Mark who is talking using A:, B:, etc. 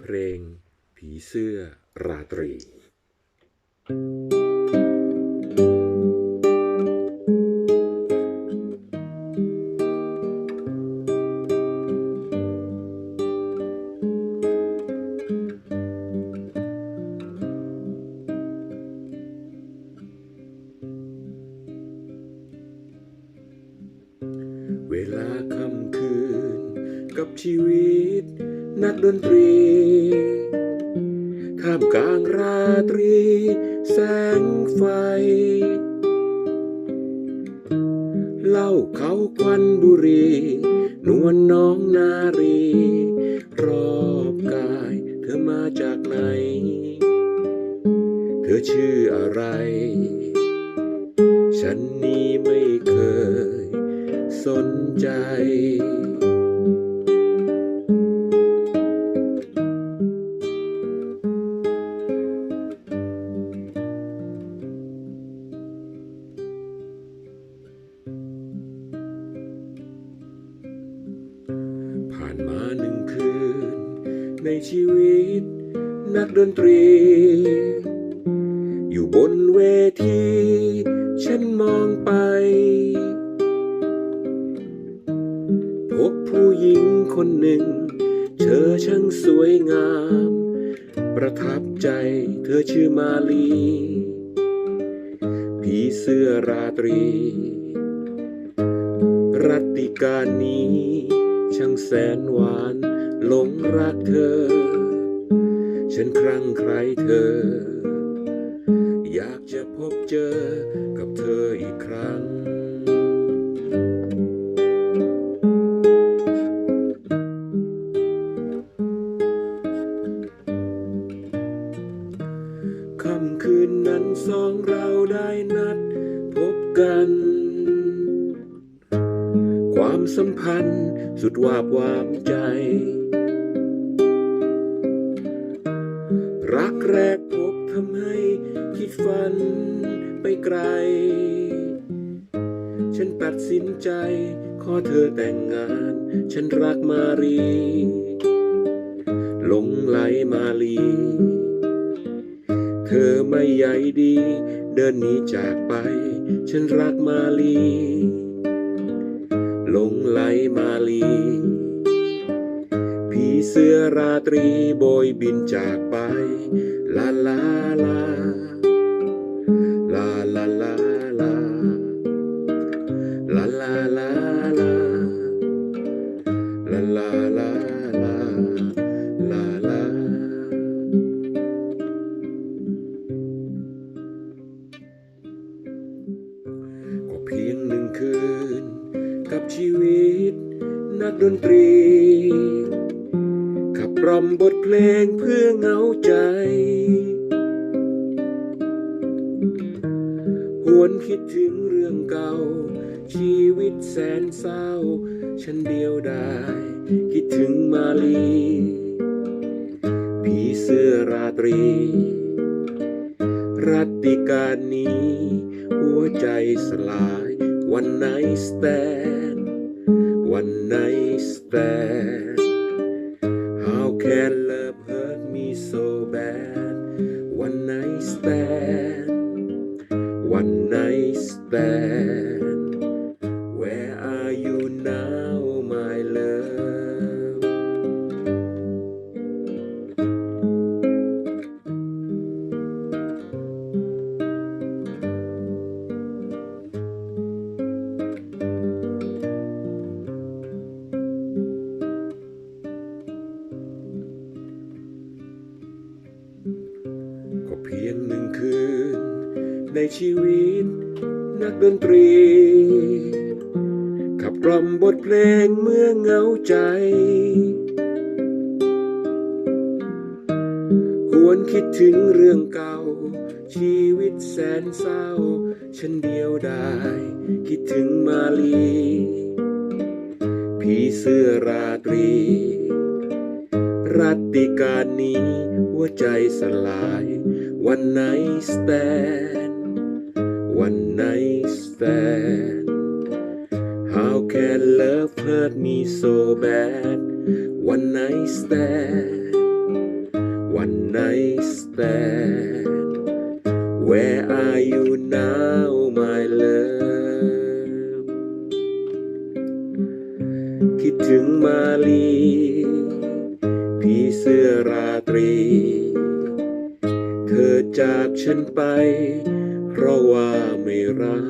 A: เพลง ผีเสื้อราตรีเวลาค่ำ ชีวิต นักดนตรีท่ามกลางราตรี แสงไฟ เล่าเขาควันบุรี นวลน้องนารี รอบกายเธอมาจากไหน เธอชื่ออะไร ฉันนี้ไม่เคยสนใจ ผ่านมาหนึ่งคืน ในชีวิตนักดนตรี อยู่บนเวที ฉันมองไป พบผู้หญิงคนหนึ่ง เธอช่างสวยงาม ประทับใจเธอชื่อมาลีผีเสื้อราตรี รัตติการนี้ ช่างแสนหวานหลงรักเธอ ฉันครั้งใครเธอ อยากจะพบเจอกับเธออีกครั้ง ค่ำคืนนั้นสองเราได้นัดพบกัน ความสัมพันธ์ สุดวาบวามใจ รักแรกพบทำให้คิดฝันไปไกล ฉันตัดสินใจ ขอเธอแต่งงาน ฉันรักมารีหลงไหลมาลี เธอไม่ใยดี เดินหนีจากไป ฉันรักมาลี หลงไหลมาลีผีเสื้อราตรีโบยบินจากไป ลาลาลา ลาลาลาลา ลาลาลาลา ลาลาลาลา ลาลาก็เพียงหนึ่งคืน กับชีวิต นักดนตรี ขับร้องบทเพลงเพื่อเหงาใจ หวนคิดถึงเรื่องเก่า ชีวิตแสนเศร้า ฉันเดียวดายคิดถึงมาลี ผีเสื้อราตรี รัตติการนี้ หัวใจสลาย วันไหนสแตนวันไหนสแตน How can love hurt me so bad one night stand one night stand ในชีวิต นักดนตรี ขับร้องบทเพลงเมื่อเหงาใจหวนคิดถึงเรื่องเก่า ชีวิตแสนเศร้า ฉันเดียวดายคิดถึงมาลีผีเสื้อราตรี รัตติการนี้ หัวใจสลาย วันไหนสแตน วันไหนสแตน How can love hurt me so bad one night stand one night stand where are you now my love คิดถึงมาลีพี่เสื้อราตรี เธอจากฉันไป เพราะว่าไม่รัก